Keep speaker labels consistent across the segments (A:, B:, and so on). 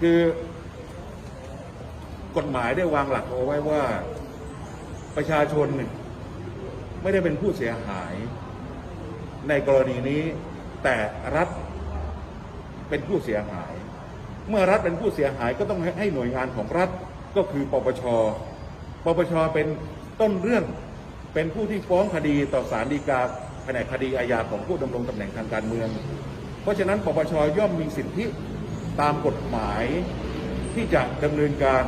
A: คือกฎหมายได้วางหลักเอาไว้ว่าประชาชนไม่ได้เป็นผู้เสียหาย ในกรณีนี้แต่รัฐเป็นผู้เสียหาย เมื่อรัฐเป็นผู้เสียหายก็ต้องให้ให้หน่วยงานของรัฐก็คือปปช ปปชเป็นต้นเรื่องเป็นผู้ที่ฟ้องคดีต่อศาลฎีกาแผนกคดีอาญาของผู้ดำรงตำแหน่งทางการเมือง เพราะฉะนั้นปปชย่อมมีสิทธิ ตามกฎหมาย ที่จะดำเนินการ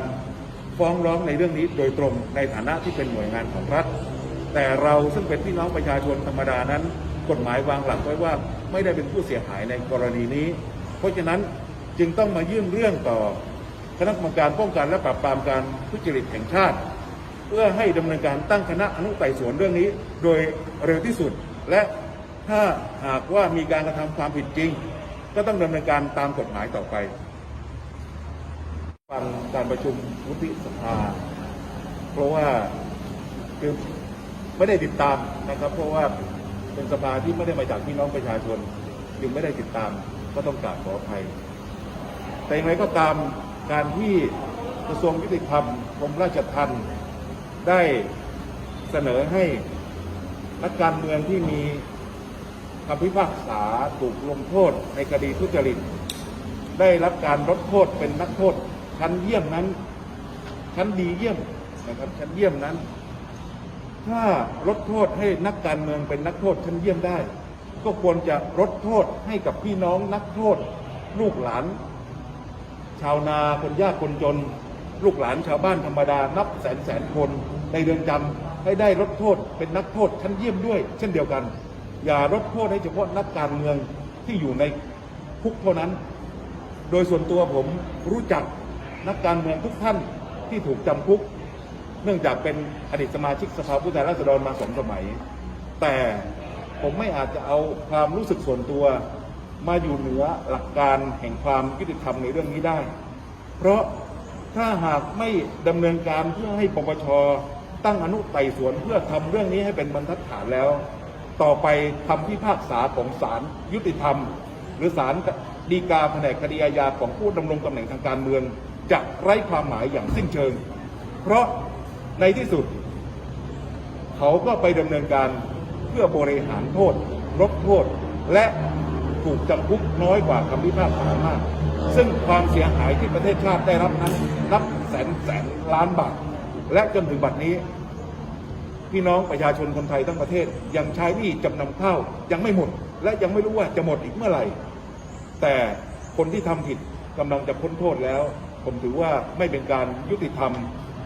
A: ฟ้องร้องในเรื่องนี้โดยตรงในฐานะที่เป็นหน่วยงานของรัฐ แต่เราซึ่งเป็นพี่น้องประชาชนธรรมดานั้น กฎหมายวางหลักไว้ว่าไม่ได้เป็นผู้เสียหายในกรณีนี้ เพราะฉะนั้นจึงต้องมายื่นเรื่องต่อคณะกรรมการป้องกันและปราบปรามการทุจริตแห่งชาติ เพื่อให้ดำเนินการตั้งคณะอนุไต่สวนเรื่องนี้ โดยเร็วที่สุด และถ้าหากว่ามีการกระทำความผิดจริง ก็ต้องดำเนินการตามกฎหมายต่อไป ฟังการประชุมวุฒิสภา เพราะว่าคือไม่ได้ติดตามนะครับ เพราะว่าเป็นสภาที่ไม่ได้มาจากพี่น้องประชาชนจึงไม่ได้ติดตามก็ต้องกราบขออภัย แต่อย่างไรก็ตามการที่กระทรวงยุติธรรมกรมราชทัณฑ์ได้เสนอให้นักการเมืองที่มี คำพิพากษาถูกลงโทษในคดีทุจริต ได้รับการลดโทษเป็นนักโทษ ชั้นเยี่ยมนั้น ชั้นดีเยี่ยมนะครับ ชั้นเยี่ยมนั้น ถ้าลดโทษให้นักการเมืองเป็นนักโทษชั้นเยี่ยมได้ ก็ควรจะลดโทษให้กับพี่น้องนักโทษ ลูกหลาน ชาวนาคนยากคนจน ลูกหลานชาวบ้านธรรมดานับแสนแสนคนในเรือนจำให้ได้ลดโทษเป็นนักโทษชั้นเยี่ยมด้วย เช่นเดียวกัน อย่าลดโทษให้เฉพาะนักการเมืองที่อยู่ในคุกเท่านั้น โดยส่วนตัวผมรู้จักนักการเมืองทุกท่านที่ถูกจำคุก เนื่องจากเป็นอดีตสมาชิกสภาผู้แทนราษฎรมาสองสมัย แต่ผมไม่อาจจะเอาความรู้สึกส่วนตัว มาอยู่เหนือหลักการแห่งความยุติธรรมในเรื่องนี้ได้ เพราะถ้าหากไม่ดำเนินการเพื่อให้ปปชตั้งอนุไต่สวนเพื่อทำเรื่องนี้ให้เป็นบรรทัดฐานแล้ว ต่อไปคำพิพากษาของศาลยุติธรรม หรือศาลฎีกาแผนกคดีอาญาของผู้ดำรงตำแหน่งทางการเมืองจะไร้ความหมายอย่างสิ้นเชิง เพราะในที่สุด เขาก็ไปดำเนินการเพื่อบริหารโทษลดโทษ และถูกจำคุกน้อยกว่าคำพิพากษามาก ซึ่งความเสียหายที่ประเทศชาติได้รับนั้นนับแสนแสนล้านบาท และจนถึงบัดนี้ พี่น้องประชาชนคนไทยทั้งประเทศ ยังใช้หนี้จำนำข้าวยังไม่หมด และยังไม่รู้ว่าจะหมดอีกเมื่อไหร่ แต่คนที่ทำผิดกำลังจะพ้นโทษแล้ว ผมถือว่าไม่เป็นการยุติธรรม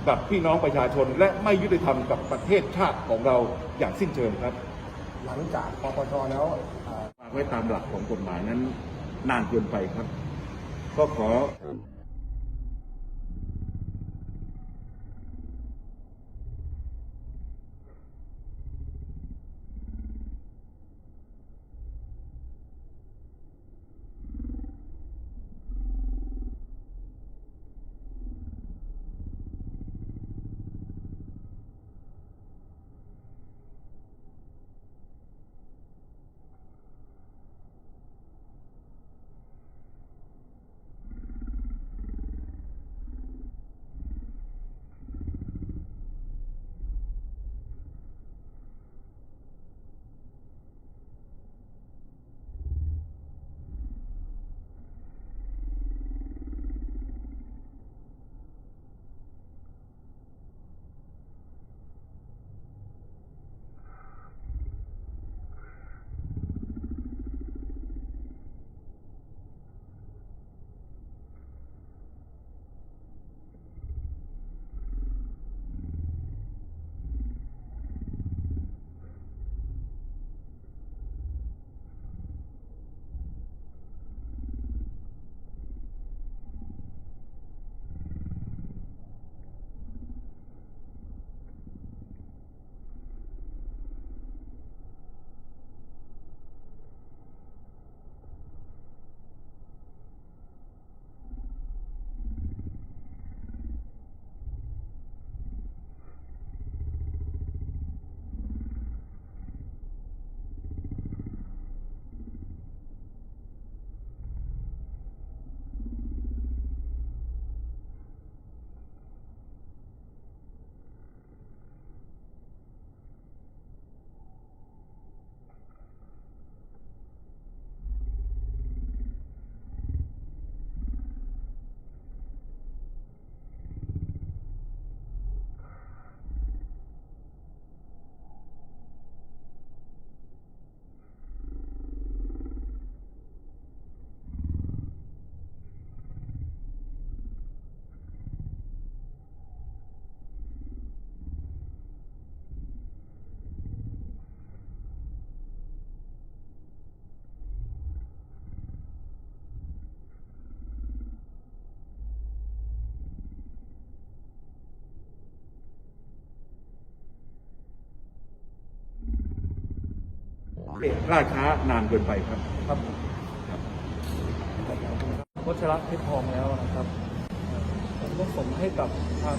A: กับพี่น้องประชาชน และไม่ยุติธรรมกับประเทศชาติของเราอย่างสิ้นเชิงครับ
B: หลังจากปปชแล้วอ่า
A: วางไว้ตามหลักของกฎหมายนั้น นานเกินไปครับ ก็ขอ ล่าช้านานเกินไปครับ
C: ครับวัชระเพชรทองแล้วนะครับผมก็ส่งให้กับทาง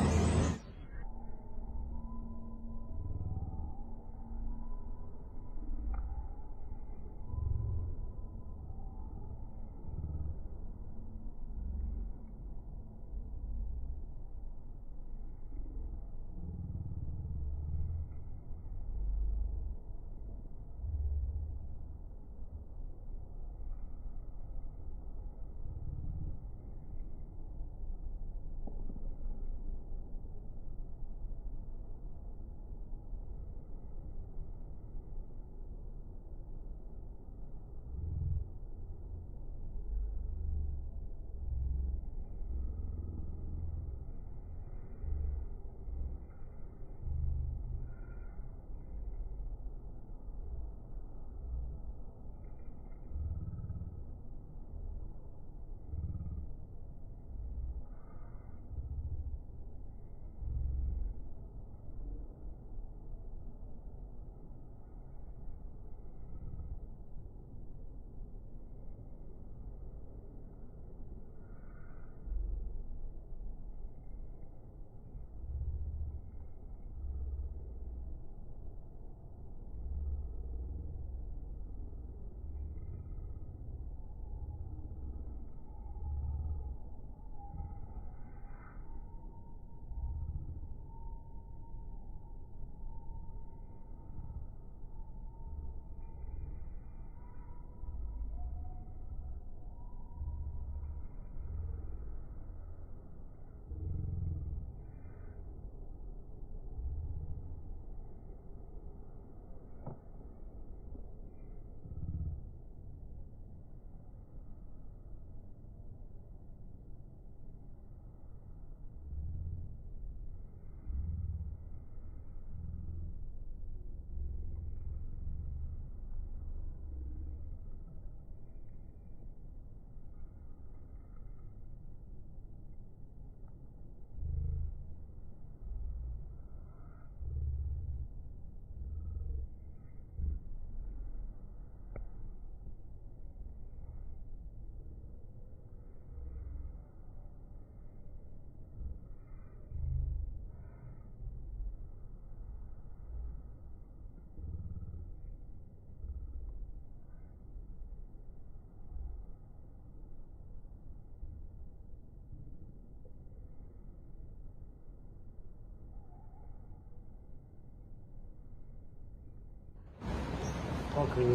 B: ก็คือ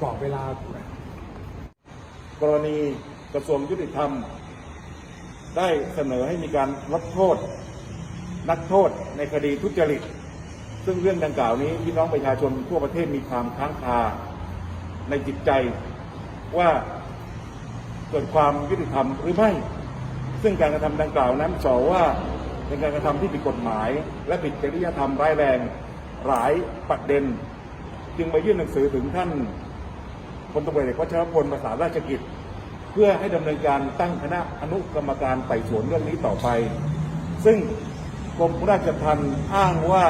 B: กรอบเวลา
A: กรณีกระทรวงยุติธรรม ได้เสนอให้มีการลดโทษ นักโทษในคดีทุจริต ซึ่งเรื่องดังกล่าวนี้พี่น้องประชาชนทั่วประเทศมีความค้างคาในจิตใจว่าเกิดความยุติธรรมหรือไม่ ซึ่งการกระทำดังกล่าวนั้นสอว่าเป็นการกระทำที่ผิดกฎหมาย และผิดจริยธรรมร้ายแรงหลายประเด็น จึงมายื่นหนังสือถึงท่านพลตำรวจเอกวัชรพลประสานราชกิจ เพื่อให้ดำเนินการตั้งคณะอนุกรรมการไต่สวนเรื่องนี้ต่อไป ซึ่งกรมราชทัณฑ์อ้างว่า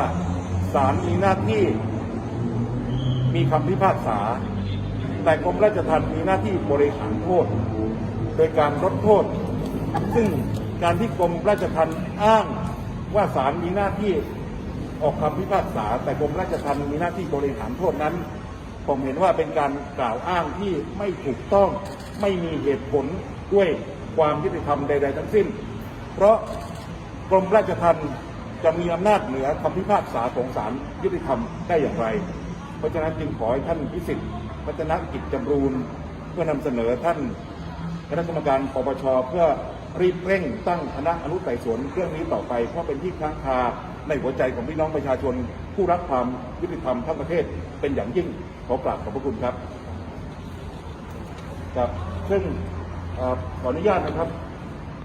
A: ศาลมีหน้าที่มีคำพิพากษา แต่กรมราชทัณฑ์มีหน้าที่บริหารโทษ โดยการลดโทษ ซึ่งการที่กรมราชทัณฑ์อ้างว่าศาลมีหน้าที่ ออกคำพิพากษา แต่กรมราชทัณฑ์มีหน้าที่บริหารโทษนั้น ผมเห็นว่าเป็นการกล่าวอ้างที่ไม่ถูกต้อง ไม่มีเหตุผลด้วยความยุติธรรมใด ๆ ทั้งสิ้น เพราะกรมราชทัณฑ์จะมีอำนาจเหนือคำพิพากษาของศาลยุติธรรมได้อย่างไร เพราะฉะนั้นจึงขอให้ท่านพิสิทธิ์พัฒนกิจจำรูนเพื่อนำเสนอท่านคณะกรรมการปปชเพื่อรีบเร่งตั้งคณะอนุไต่สวนเรื่องนี้ต่อไป เพราะเป็นที่ค้างคา ในหัวใจของพี่น้องประชาชน ผู้รักความยุติธรรมทั้งประเทศเป็นอย่างยิ่งขอกราบขอบพระคุณครับครับซึ่งขออนุญาตนะครับ